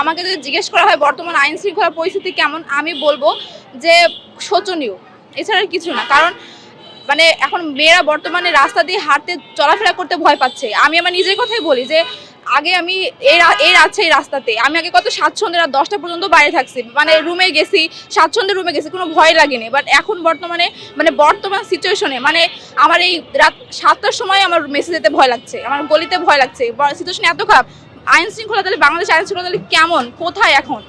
আমাকে যদি জিজ্ঞেস করা হয় বর্তমান আইন শৃঙ্খলা পরিস্থিতি কেমন, আমি বলব যে শোচনীয়। এছাড়া কিছু না, কারণ মানে এখন মেয়েরা বর্তমানে রাস্তা দিয়ে হাঁটতে, চলাফেরা করতে ভয় পাচ্ছে। আমি আমার নিজের কথাই বলি যে, আগে আমি এই আছে এই রাস্তাতে। আমি আগে কত স্বাচ্ছন্দ্যে রাত দশটা পর্যন্ত বাইরে থাকছি। মানে রুমে গেছি স্বাচ্ছন্দ্যে রুমে গেছি, কোনো ভয় লাগেনি। বাট এখন বর্তমানে মানে বর্তমান সিচুয়েশনে মানে আমার এই রাত সাতটার সময় আমার মেসে যেতে ভয় লাগছে, আমার গলিতে ভয় লাগছে। সিচুয়েশন এত খারাপ আইন শৃঙ্খলা তাহলে বাংলাদেশ আইন শৃঙ্খলা তাহলে কেমন? কোথায় এখন?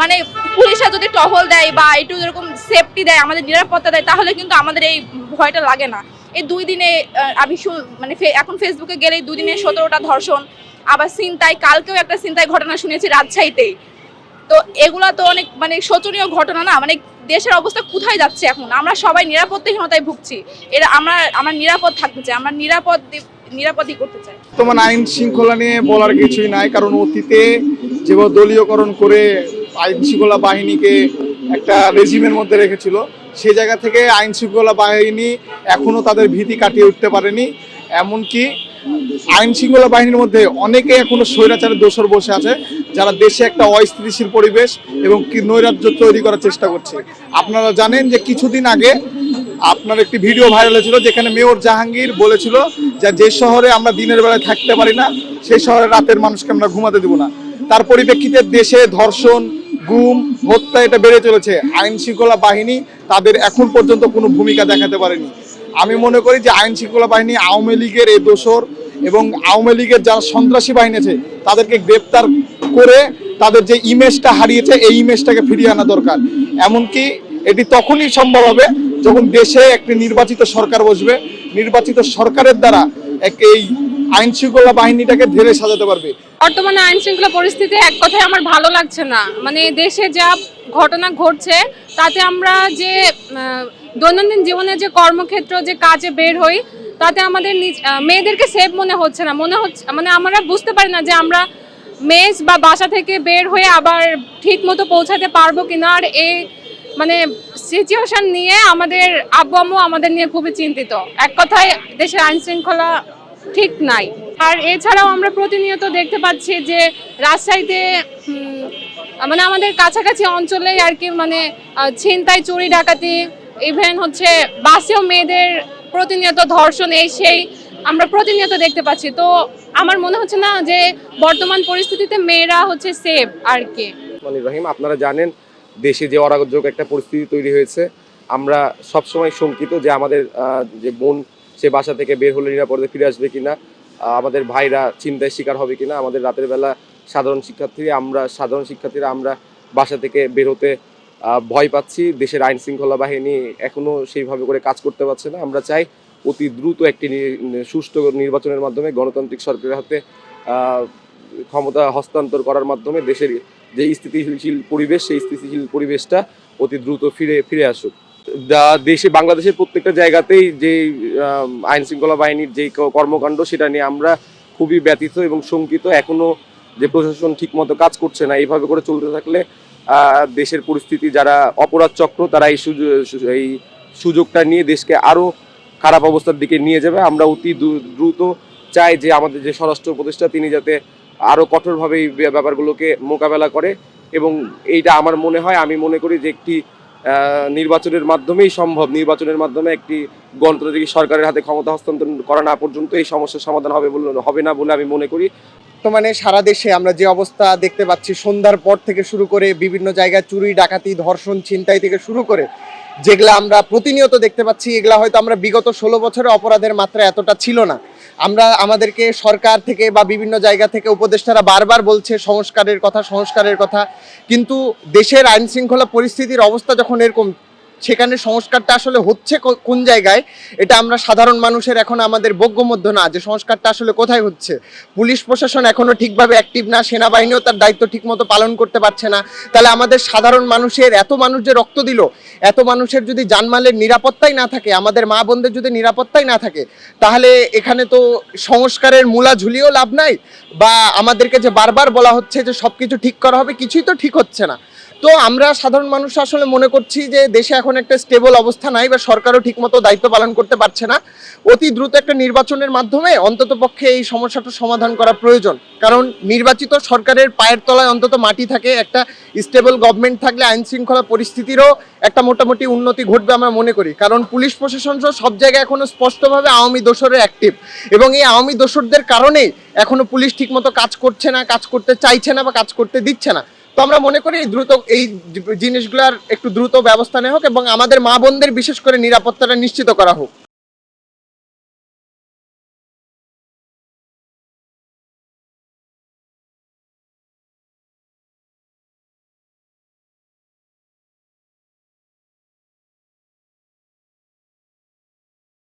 মানে পুলিশরা যদি টহল দেয় বা একটু এরকম সেফটি দেয়, আমাদের নিরাপত্তা দেয়, তাহলে কিন্তু আমাদের এই ভয়টা লাগে না। এই দুই দিনে আমি মানে এখন ফেসবুকে গেলেই দুই দিনে সতেরোটা ধর্ষণ, আবার চিন্তায় কালকেও একটা চিন্তায় ঘটনা শুনেছি রাজশাহীতেই। তো এগুলা তো অনেক মানে শোচনীয় ঘটনা না? মানে দেশের অবস্থা কোথায় যাচ্ছে এখন? আমরা সবাই নিরাপত্তাহীনতায় ভুগছি। এরা আমরা আমরা নিরাপদ থাকতে চাই, আমরা নিরাপদ নিরাপদই করতে চাই তোমার আইন শৃঙ্খলা নিয়ে বলার কিছুই নাই, কারণ অতীতে যেভাবে দলীয়করণ করে আইন শৃঙ্খলা বাহিনীকে একটা রেজিমের মধ্যে রেখেছিল, সে জায়গা থেকে আইন শৃঙ্খলা বাহিনী এখনও তাদের ভীতি কাটিয়ে উঠতে পারেনি। এমনকি আইন শৃঙ্খলা বাহিনীর মধ্যে অনেকে এখনও স্বৈরাচারের দোষর বসে আছে। যারা দেশে একটা অস্থিতিশীল পরিবেশ এবং কি নৈরাজ্য তৈরি করার চেষ্টা করছে। আপনারা জানেন যে কিছুদিন আগে আপনার একটি ভিডিও ভাইরাল হয়েছিল যেখানে মেয়র জাহাঙ্গীর বলেছিল যে যে শহরে আমরা দিনের বেলায় থাকতে পারি না, সেই শহরে রাতের মানুষকে আমরা ঘুমাতে দেবো না। তার পরিপ্রেক্ষিতে দেশে ধর্ষণ, গুম, হত্যা এটা বেড়ে চলেছে। আইন শৃঙ্খলা বাহিনী তাদের এখন পর্যন্ত কোনো ভূমিকা দেখাতে পারেনি। আমি মনে করি যে আইন শৃঙ্খলা বাহিনী, আওয়ামী লীগের এই দোসর এবং আওয়ামী লীগের যারা সন্ত্রাসী বাহিনী আছে, তাদেরকে গ্রেপ্তার করে তাদের যে ইমেজটা হারিয়েছে, এই ইমেজটাকে ফিরিয়ে আনা দরকার। এমনকি এটি তখনই সম্ভব হবে যখন দেশে একটি নির্বাচিত সরকার বসবে। নির্বাচিত সরকারের দ্বারা এক এই আইন শৃঙ্খলা বাহিনীটাকে ধীরে সাজাতে পারবে। বর্তমানে আইন শৃঙ্খলা পরিস্থিতি এক কথায় আমার ভালো লাগছে না। মানে দেশে যা ঘটনা ঘটছে, তাতে আমরা যে দৈনন্দিন জীবনে যে কর্মক্ষেত্র, যে কাজে বের হই, তাতে আমাদের মেয়েদেরকে সেফ মনে হচ্ছে না। মনে হচ্ছে মানে আমরা বুঝতে পারি না যে আমরা মেজ বা বাসা থেকে বের হয়ে আবার ঠিক মতো পৌঁছাতে পারব কিনা আর এই মানে সিচুয়েশন নিয়ে আমাদের আব্বু আম্মু আমাদের নিয়ে খুবই চিন্তিত। এক কথায় দেশের আইন শৃঙ্খলা ঠিক নাই। আর এছাড়াও আমরা প্রতিনিয়ত দেখতে পাচ্ছি যে রাজশাহীতে মানে আমাদের কাছাকাছি অঞ্চলে আর কি মানে ছিনতাই, চুরি, ডাকাতি ইভেন হচ্ছে বাসেও মেয়েদের প্রতিনিয়ত ধর্ষণ, এই সেই আমরা প্রতিনিয়ত দেখতে পাচ্ছি। তো আমার মনে হচ্ছে না যে বর্তমান পরিস্থিতিতে মেয়েরা হচ্ছে সেফ আর কি। ইব্রাহিম, আপনারা জানেন দেশে যে অরাজক একটা পরিস্থিতি তৈরি হয়েছে। আমরা সবসময় শঙ্কিত যে আমাদের যে বোন, সে বাসা থেকে বের হলে নিরাপদে ফিরে আসবে কিনা আমাদের ভাইরা চিন্তায় শিকার হবে কিনা, আমাদের রাতের বেলা সাধারণ শিক্ষার্থীরা, আমরা সাধারণ শিক্ষার্থীরা, আমরা বাসা থেকে বের হতে ভয় পাচ্ছি। দেশের আইন শৃঙ্খলা বাহিনী এখনও সেইভাবে করে কাজ করতে পারছে না। আমরা চাই অতি দ্রুত একটি সুষ্ঠু নির্বাচনের মাধ্যমে গণতান্ত্রিক সরকারের হাতে ক্ষমতা হস্তান্তর করার মাধ্যমে দেশের যে স্থিতিশীল পরিবেশ, সেই স্থিতিশীল পরিবেশটা অতি দ্রুত ফিরে ফিরে আসুক। দেশে, বাংলাদেশের প্রত্যেকটা জায়গাতেই যে আইন শৃঙ্খলা বাহিনীর যে কর্মকাণ্ড, সেটা নিয়ে আমরা খুবই ব্যতীত এবং শঙ্কিত। এখনও যে প্রশাসন ঠিকমতো কাজ করছে না, এইভাবে করে চলতে থাকলে দেশের পরিস্থিতি যারা অপরাধ চক্র, তারা এই সুযোগ, এই সুযোগটা নিয়ে দেশকে আরও খারাপ অবস্থার দিকে নিয়ে যাবে। আমরা অতি দ্রুত চাই যে আমাদের যে স্বরাষ্ট্র উপদেষ্টা, তিনি যাতে আরও কঠোরভাবে এই ব্যাপারগুলোকে মোকাবেলা করে এবং এইটা আমার মনে হয়, আমি মনে করি যে একটি নির্বাচনের মাধ্যমেই সম্ভব। নির্বাচনের মাধ্যমে একটি গণতান্ত্রিক সরকারের হাতে ক্ষমতা হস্তান্তর করা না পর্যন্ত এই সমস্যার সমাধান হবে বলে, হবে না বলে আমি মনে করি। বর্তমানে সারা দেশে আমরা যে অবস্থা দেখতে পাচ্ছি, সন্ধ্যার পর থেকে শুরু করে বিভিন্ন জায়গায় চুরি, ডাকাতি, ধর্ষণ, ছিনতাই থেকে শুরু করে যেগুলা আমরা প্রতিনিয়ত দেখতে পাচ্ছি, এগুলো হয়তো আমরা বিগত ষোলো বছরে অপরাধের মাত্রা এতটা ছিল না। আমরা আমাদেরকে সরকার থেকে বা বিভিন্ন জায়গা থেকে উপদেষ্টারা বারবার বলছে সংস্কারের কথা সংস্কারের কথা। কিন্তু দেশের আইনশৃঙ্খলা পরিস্থিতির অবস্থা যখন এরকম সেখানে সংস্কারটা আসলে হচ্ছে কোন জায়গায়, এটা আমরা সাধারণ মানুষের এখন আমাদের বোগ্যমধ্য না, যে সংস্কারটা আসলে কোথায় হচ্ছে। পুলিশ প্রশাসন এখনও ঠিকভাবে অ্যাক্টিভ না, সেনাবাহিনীও তার দায়িত্ব ঠিকমতো পালন করতে পারছে না। তাহলে আমাদের সাধারণ মানুষের এত মানুষ যে রক্ত দিল, এত মানুষের যদি জানমালের নিরাপত্তাই না থাকে, আমাদের মা বোনদের যদি নিরাপত্তাই না থাকে, তাহলে এখানে তো সংস্কারের মূলা ঝুলিয়েও লাভ নাই, বা আমাদেরকে যে বারবার বলা হচ্ছে যে সব কিছু ঠিক করা হবে, কিছুই তো ঠিক হচ্ছে না। তো আমরা সাধারণ মানুষ আসলে মনে করছি যে দেশে এখন একটা স্টেবল অবস্থা নাই বা সরকারও ঠিকমতো দায়িত্ব পালন করতে পারছে না। অতি দ্রুত একটা নির্বাচনের মাধ্যমে অন্তত পক্ষে এই সমস্যাটা সমাধান করা প্রয়োজন। কারণ নির্বাচিত সরকারের পায়ের তলায় অন্তত মাটি থাকে, একটা স্টেবল গভর্নমেন্ট থাকলে আইন শৃঙ্খলা পরিস্থিতিরও একটা মোটামুটি উন্নতি ঘটবে আমরা মনে করি। কারণ পুলিশ প্রশাসন সহ সব জায়গায় এখনও স্পষ্টভাবে আওয়ামী দোসরে অ্যাক্টিভ এবং এই আওয়ামী দোসরদের কারণেই এখনও পুলিশ ঠিকমতো কাজ করছে না, কাজ করতে চাইছে না বা কাজ করতে দিচ্ছে না। তো আমরা মনে করি দ্রুত এই জিনিসগুলার একটু দ্রুত ব্যবস্থা নেওয়া হোক এবং আমাদের মা বোনদের বিশেষ করে নিরাপত্তাটা নিশ্চিত করা হোক।